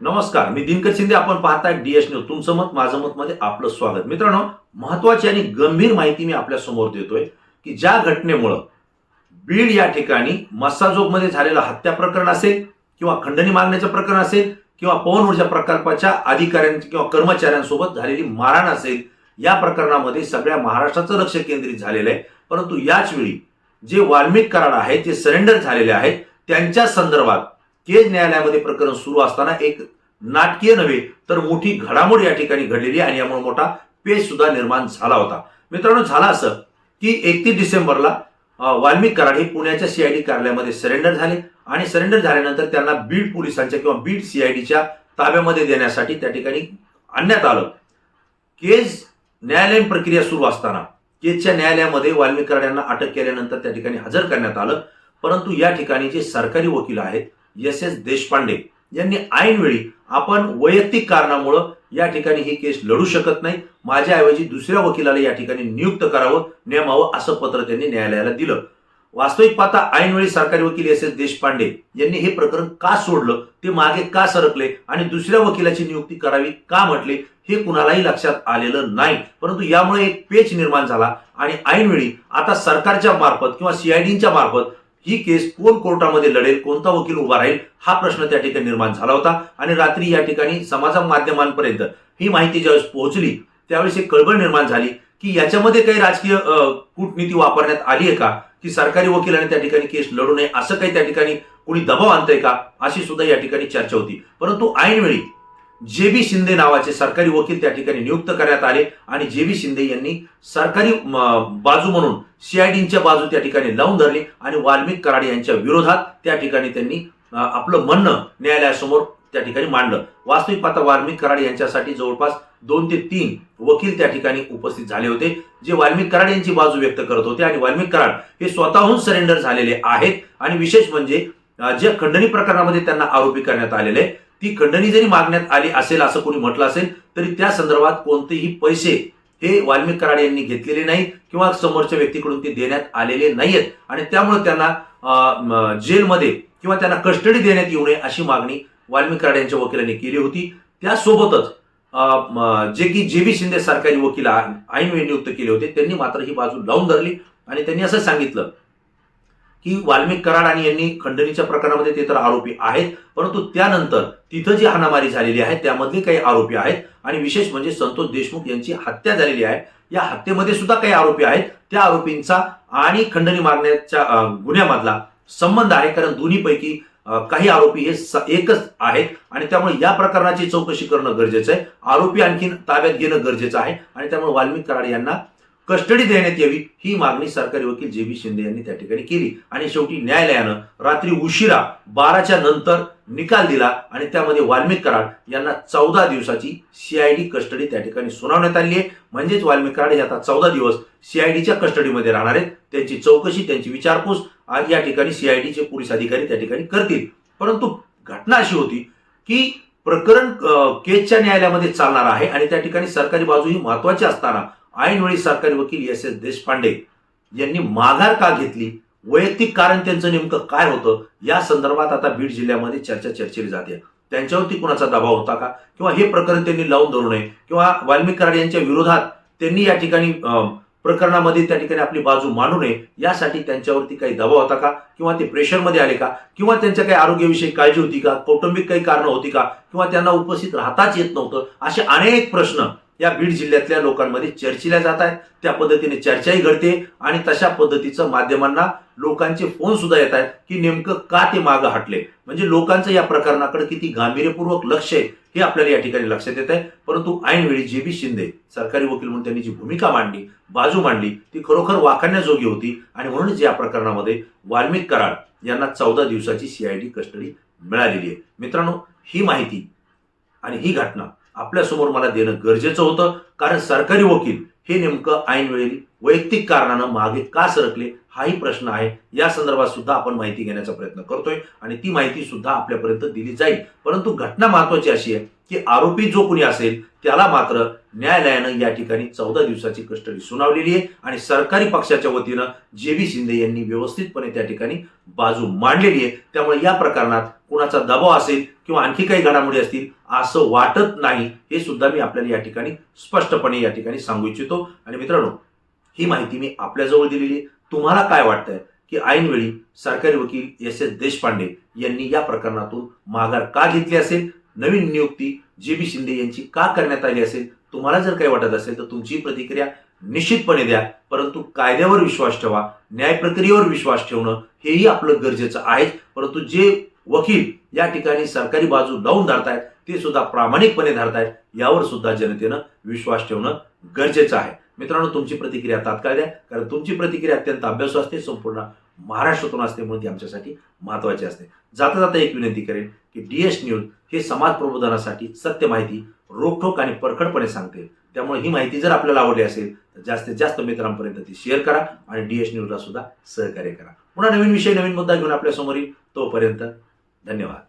नमस्कार मी दिनकर शिंदे. आपण पाहताय डीएस न्यूज तुमचं मत माझं मत मध्ये आपलं स्वागत. मित्रांनो महत्वाची आणि गंभीर माहिती मी आपल्यासमोर देतोय की ज्या घटनेमुळं बीड या ठिकाणी मस्साजोगमध्ये झालेलं हत्या प्रकरण असेल किंवा खंडणी मागण्याचं प्रकरण असेल किंवा पवन ऊर्जा प्रकल्पाच्या अधिकाऱ्यांची किंवा कर्मचाऱ्यांसोबत झालेली मारहाण असेल या प्रकरणामध्ये सगळ्या महाराष्ट्राचं लक्ष केंद्रित झालेलं आहे. परंतु याच वेळी जे वाल्मिक कराड आहेत जे सरेंडर झालेले आहेत त्यांच्या संदर्भात केज न्यायालयामध्ये प्रकरण सुरू असताना एक नाटकीय नव्हे तर मोठी घडामोड या ठिकाणी घडलेली आणि यामुळे मोठा पेच सुद्धा निर्माण झाला होता. मित्रांनो झाला असं की एकतीस डिसेंबरला वाल्मिक कराड हे पुण्याच्या सीआयडी कार्यालयामध्ये सरेंडर झाले आणि सरेंडर झाल्यानंतर त्यांना बीड पोलिसांच्या किंवा बीड सीआयडीच्या ताब्यामध्ये देण्यासाठी त्या ठिकाणी आणण्यात आलं. केज न्यायालयीन प्रक्रिया सुरू असताना केजच्या न्यायालयामध्ये वाल्मिक कराड यांना अटक केल्यानंतर त्या ठिकाणी हजर करण्यात आलं. परंतु या ठिकाणी जे सरकारी वकील आहेत एस एस देशपांडे यांनी ऐनवेळी आपण वैयक्तिक कारणामुळं या ठिकाणी ही केस लढू शकत नाही. माझ्याऐवजी दुसऱ्या वकिलाला या ठिकाणी नियुक्त करावं नेमावं असं पत्र त्यांनी न्यायालयाला दिलं. वास्तविक पाहता ऐनवेळी सरकारी वकील एस एस देशपांडे यांनी हे प्रकरण का सोडलं ते मागे का सरकले आणि दुसऱ्या वकिलाची नियुक्ती करावी का म्हटले हे कुणालाही लक्षात आलेलं नाही. परंतु यामुळे एक पेच निर्माण झाला आणि ऐनवेळी आता सरकारच्या मार्फत किंवा सीआयडीच्या मार्फत ही केस कोण कोर्टामध्ये लढेल कोणता वकील उभा राहील हा प्रश्न त्या ठिकाणी निर्माण झाला होता. आणि रात्री या ठिकाणी समाज माध्यमांपर्यंत ही माहिती ज्यावेळेस पोहोचली त्यावेळेस एक कळबळ निर्माण झाली की याच्यामध्ये काही राजकीय कूटनीती वापरण्यात आली आहे का? की सरकारी वकिलाने त्या ठिकाणी केस लढू नये असं काही त्या ठिकाणी कोणी दबाव आणतंय का? अशी सुद्धा या ठिकाणी चर्चा होती. परंतु ऐनवेळी जे बी शिंदे नावाचे सरकारी वकील त्या ठिकाणी नियुक्त करण्यात आले आणि जे बी शिंदे यांनी सरकारी बाजू म्हणून सीआयडींच्या बाजू त्या ठिकाणी लावून धरली आणि वाल्मिक कराड यांच्या विरोधात त्या ठिकाणी त्यांनी आपलं म्हणणं न्यायालयासमोर त्या ठिकाणी मांडलं. वास्तविक पाहता वाल्मिक कराड यांच्यासाठी जवळपास दोन ते तीन वकील त्या ठिकाणी उपस्थित झाले होते जे वाल्मिक कराड यांची बाजू व्यक्त करत होते आणि वाल्मिक कराड हे स्वतःहून सरेंडर झालेले आहेत आणि विशेष म्हणजे जे खंडणी प्रकरणामध्ये त्यांना आरोपी करण्यात आलेले आहे, ती खंडणी जरी मागण्यात आली असेल असं कोणी म्हटलं असेल तरी त्या संदर्भात कोणतेही पैसे हे वाल्मिक कराड यांनी घेतलेले नाही किंवा समोरच्या व्यक्तीकडून ते देण्यात आलेले नाहीत आणि त्यामुळे त्यांना जेलमध्ये किंवा त्यांना कस्टडी देण्यात येऊ नये अशी मागणी वाल्मिक कराड यांच्या वकिलांनी केली होती. त्यासोबतच जे की जे बी शिंदे सरकारी वकील ऐनवेळी नियुक्त केले होते त्यांनी मात्र ही बाजू लावून धरली. आणि त्यांनी असं सांगितलं की वाल्मिक कराड आणि यांनी खंडणीच्या प्रकरणामध्ये ते तर आरोपी आहेत परंतु त्यानंतर तिथं जी हाणामारी झालेली आहे त्यामधले काही आरोपी आहेत आणि विशेष म्हणजे संतोष देशमुख यांची हत्या झालेली आहे. या हत्येमध्ये सुद्धा काही आरोपी आहेत. त्या आरोपींचा आणि खंडणी मारण्याच्या गुन्ह्यामधला संबंध आहे कारण दोन्हीपैकी काही आरोपी हे एकच आहेत आणि त्यामुळे या प्रकरणाची चौकशी करणं गरजेचं आहे. आरोपी आणखीन ताब्यात घेणं गरजेचं आहे आणि त्यामुळे वाल्मिक कराड यांना कस्टडी देण्यात यावी ही मागणी सरकारी वकील जे बी शिंदे यांनी त्या ठिकाणी केली. आणि शेवटी न्यायालयानं रात्री उशिरा बाराच्या नंतर निकाल दिला आणि त्यामध्ये वाल्मिक कराड यांना चौदा दिवसाची सीआयडी कस्टडी त्या ठिकाणी सुनावण्यात आली आहे. म्हणजेच वाल्मिक कराड हे आता चौदा दिवस सीआयडीच्या कस्टडीमध्ये राहणार आहेत. त्यांची चौकशी त्यांची विचारपूस या ठिकाणी सीआयडीचे पोलीस अधिकारी त्या ठिकाणी करतील. परंतु घटना अशी होती की प्रकरण अ, केजच्या न्यायालयामध्ये चालणार आहे आणि त्या ठिकाणी सरकारी बाजू ही महत्वाची असताना ऐनवेळी सरकारी वकील एस एस देशपांडे यांनी माघार का घेतली? वैयक्तिक कारण त्यांचं नेमकं काय होतं? या संदर्भात आता बीड जिल्ह्यामध्ये चर्चा चर्चेली जाते. त्यांच्यावरती कुणाचा दबाव होता का? किंवा हे प्रकरण त्यांनी लावून धरू नये. किंवा वाल्मिक कराड यांच्या विरोधात त्यांनी या ठिकाणी प्रकरणामध्ये त्या ठिकाणी आपली बाजू मांडू नये यासाठी त्यांच्यावरती काही दबाव होता का? किंवा ते प्रेशरमध्ये आले का? किंवा त्यांच्या काही आरोग्याविषयी काळजी होती का? कौटुंबिक काही कारणं होती का? किंवा त्यांना उपस्थित राहताच येत नव्हतं? असे अनेक प्रश्न या बीड जिल्ह्यातल्या लोकांमध्ये चर्चिल्या जात आहेत. त्या पद्धतीने चर्चाही घडते आणि तशा पद्धतीचं माध्यमांना लोकांचे फोन सुद्धा येत आहेत की नेमकं का ते मागं हटले. म्हणजे लोकांचं या प्रकरणाकडे किती गांभीर्यपूर्वक लक्ष आहे हे आपल्याला या ठिकाणी लक्षात येत आहे. परंतु ऐनवेळी जे बी शिंदे सरकारी वकील म्हणून त्यांनी जी भूमिका मांडली बाजू मांडली ती खरोखर वाखाण्याजोगी होती आणि म्हणूनच या प्रकरणामध्ये वाल्मिक कराड यांना चौदा दिवसाची सीआयडी कस्टडी मिळालेली आहे. मित्रांनो ही माहिती आणि ही घटना आपल्यासमोर मला देणं गरजेचं होतं. कारण सरकारी वकील हे नेमकं ऐनवेळी वैयक्तिक कारणानं मागे का सरकले? हाही प्रश्न आहे. या संदर्भात सुद्धा आपण माहिती घेण्याचा प्रयत्न करतोय आणि ती माहिती सुद्धा आपल्यापर्यंत दिली जाईल. परंतु घटना महत्वाची अशी आहे की आरोपी जो कोणी असेल त्याला मात्र न्यायालयानं या ठिकाणी चौदा दिवसाची कस्टडी सुनावलेली आहे आणि सरकारी पक्षाच्या वतीनं जे बी शिंदे यांनी व्यवस्थितपणे त्या ठिकाणी बाजू मांडलेली आहे. त्यामुळे या प्रकरणात कुणाचा दबाव असेल किंवा आणखी काही घडामोडी असतील असं वाटत नाही हे सुद्धा मी आपल्याला या ठिकाणी स्पष्टपणे या ठिकाणी सांगू इच्छितो. आणि मित्रांनो ही माहिती मी आपल्याजवळ दिलेली आहे. तुम्हाला काय वाटतंय की ऐनवेळी सरकारी वकील एस एस देशपांडे यांनी या प्रकरणातून माघार का घेतली असेल? नवीन नियुक्ती जे बी शिंदे यांची का करण्यात आली असेल? तुम्हाला जर काही वाटत असेल तर तुमची प्रतिक्रिया निश्चितपणे द्या. परंतु कायद्यावर विश्वास ठेवा न्याय प्रक्रियेवर विश्वास ठेवणं हेही आपलं गरजेचं आहे परंतु जे वकील या ठिकाणी सरकारी बाजू लावून धरतायत ते सुद्धा प्रामाणिकपणे धरतायत यावर सुद्धा जनतेनं विश्वास ठेवणं गरजेचं आहे. मित्रांनो तुमची प्रतिक्रिया तात्काळ द्या कारण तुमची प्रतिक्रिया अत्यंत अभ्यासू असते संपूर्ण महाराष्ट्रातून असते म्हणून ती आमच्यासाठी महत्त्वाची असते. जाता जाता एक विनंती करेन की डी एस न्यूज हे समाज प्रबोधनासाठी सत्य माहिती रोखोक आणि परखडपणे सांगते. त्यामुळे ही माहिती जर आपल्याला आवडली असेल तर जास्तीत जास्त मित्रांपर्यंत ती शेअर करा आणि डी एस न्यूजला सुद्धा सहकार्य करा. पुन्हा नवीन विषय नवीन मुद्दा घेऊन आपल्यासमोर येईल तोपर्यंत धन्यवाद.